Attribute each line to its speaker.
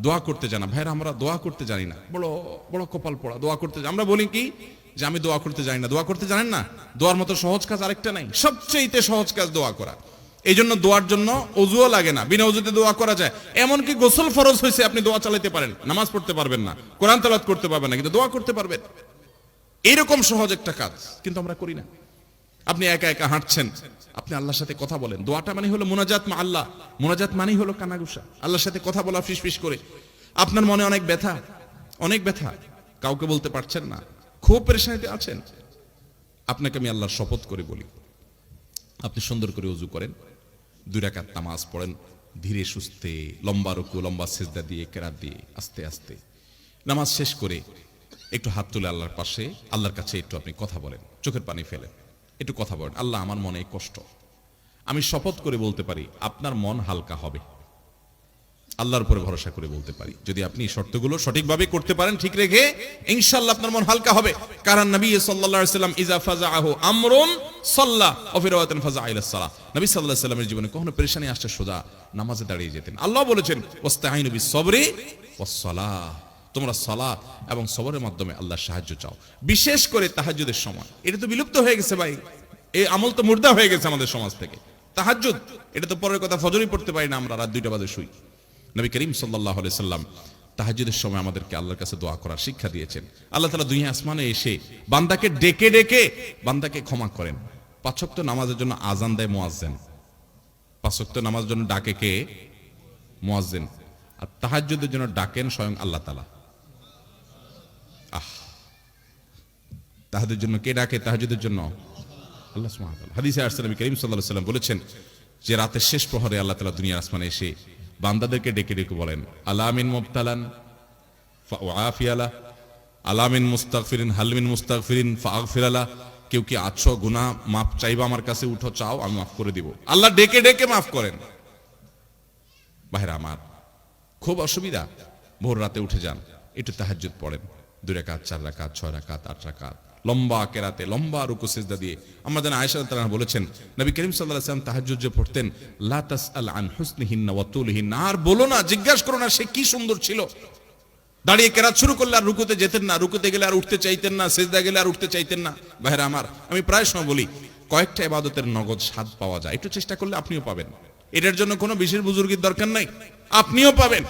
Speaker 1: দোয়া করতে জানা। ভাইরা, আমরা দোয়া করতে জানি না। বড় বড় কপাল পড়া। দোয়া করতে আমরা বলি কি যে, আমি দোয়া করতে জানি না। দোয়া করতে জানেন না? দোয়ার মতো সহজ কাজ আরেকটা নাই। সবচেয়ে সহজ কাজ দোয়া করা। এই জন্য দোয়ার জন্য অজুও লাগে না। বিনা অজুতে দোয়া করা যায়। এমনকি গোসল ফরজ হয়েছে, আপনি দোয়া চালাতে পারেন। নামাজ পড়তে পারবেন না। কোরআন তালাত করতে পারবেন না, কিন্তু দোয়া করতে পারবেন। এইরকম সহজ একটা কাজ কিন্তু আমরা করি না। আপনি একা একা হাঁটছেন, আপনি আল্লাহর সাথে কথা বলেন। দোয়াটা মানে হলো মোনাজাত মা আল্লাহ। মোনাজাত মানেই হলো কানাগুসা আল্লাহর সাথে কথা বলা ফিস করে। আপনার মনে অনেক ব্যথা অনেক ব্যথা। কাউকে বলতে পারছেন না। খুব পরেশানিতে আছেন। আপনাকে আমি আল্লাহর শপথ করে বলি। আপনি সুন্দর করে উজু করেন। দুই রাকাত নামাজ পড়েন। ধীরে সুস্থে, লম্বা রুকু, লম্বা সেজদা দিয়ে, কেরাত দিয়ে, আস্তে আস্তে। নামাজ শেষ করে একটু হাত তুলে আল্লাহর পাশে, আল্লাহর কাছে একটু আপনি কথা বলেন। চোখের পানি ফেলেন। একটু কথা বলেন। আল্লাহ আমার মনে কষ্ট। আমি শপথ করে বলতে পারি, আপনার মন হালকা হবে। আল্লাহর উপরে ভরসা করে বলতে পারি। যদি আপনি শর্তগুলো সঠিকভাবে করতে পারেন, ঠিক রেখে ইনশাআল্লাহ আপনার মন হালকা হবে। কারণ নবী সাল্লাল্লাহু সাল্লাম ইজা ফাজাআহু আমরুন সাল্লা, ওয়া ফি রাওয়াতিন ফাজাআ ইলা নবী আলাইহি সাল্লামের জীবনে কখনো পেরেশানি আসছে সোজা নামাজে দাঁড়িয়ে যেতেন। আল্লাহ বলেছেন ওয়াস্তাইনু বিস সবরি ওয়াস তোমরা সালাত এবং সবরের মাধ্যমে আল্লাহর সাহায্য চাও। বিশেষ করে তাহাজ্জুদের সময়। এটা তো বিলুপ্ত হয়ে গেছে ভাই। এই আমল তো মুর্দা হয়ে গেছে আমাদের সমাজ থেকে। তাহাজ্জুদ, এটা তো পরের কথা ফজরই পড়তে পারি না আমরা, রাত দুইটা বাজে শুই। নবী করিম সাল্লাহ সাল্লাম তাহাজুদের সময় আমাদেরকে আল্লাহর কাছে দোয়া করার শিক্ষা দিয়েছেন। আল্লাহ তালা দুই আসমানে এসে বান্দাকে ডেকে ডেকে বান্দাকে ক্ষমা করেন। পাঁচক্ত নামাজের জন্য আজান দেয় মোয়াজ্জেন। পাঁচক্ত নামাজের জন্য ডাকে কে? মোয়াজ্জেন। আর তাহাজুদের জন্য ডাকেন স্বয়ং আল্লাহ তালা তাহাদের জন্য কে ডাকে? তাহাজুদের জন্য। আল্লাহ হাদিসে করিম আলাইহি সাল্লাম বলেছেন যে রাতের শেষ প্রহরে আল্লাহ তালা দুনিয়ার আসমানে এসে বান্দাদেরকে ডেকে ডেকে বলেন, আলামিন মুবতালান ফাআফিয়ালা আলামিন মুস্তাগফিরিন হালমিন মুস্তাগফিরিন ফাগফিরালা কেউ কি আছো? গুনাহ মাফ চাইবা আমার কাছে? উঠো, চাও, আমি মাফ করে দিব। আল্লাহ ডেকে ডেকে মাফ করেন। বাহিরা আমার, খুব অসুবিধা ভোর রাতে উঠে যান, একটু তাহাজ্জুদ পড়েন। দুই রাকাত চার রাকাত ছয় রাকাত আট রাকাত লম্বা কেরাতে, লম্বা রুকু সিজদা দিয়ে। আমরা যেন আয়েশা তাআলা বলেছেন, নবী করিম ওয়াসাল্লাম তাহাজ্জুদ যে পড়তেন, লা তাসআল আন হুসনিহিন্না ওয়া তুলিহিন্না আর বলো না, জিজ্ঞাসা করো না, সে কি সুন্দর ছিল। দাঁড়িয়ে কেরাত শুরু করলে আর রুকুতে যেতেন না, রুকুতে গেলে আর উঠতে চাইতেন না, সেজদা গেলে আর উঠতে চাইতেন না। ভাইরা আমার, আমি প্রায় সময় বলি, কয়েকটা ইবাদতের নগদ স্বাদ পাওয়া যায়, একটু চেষ্টা করলে আপনিও পাবেন। এটার জন্য কোনো বিশেষ বুজুর্গের দরকার নাই, আপনিও পাবেন।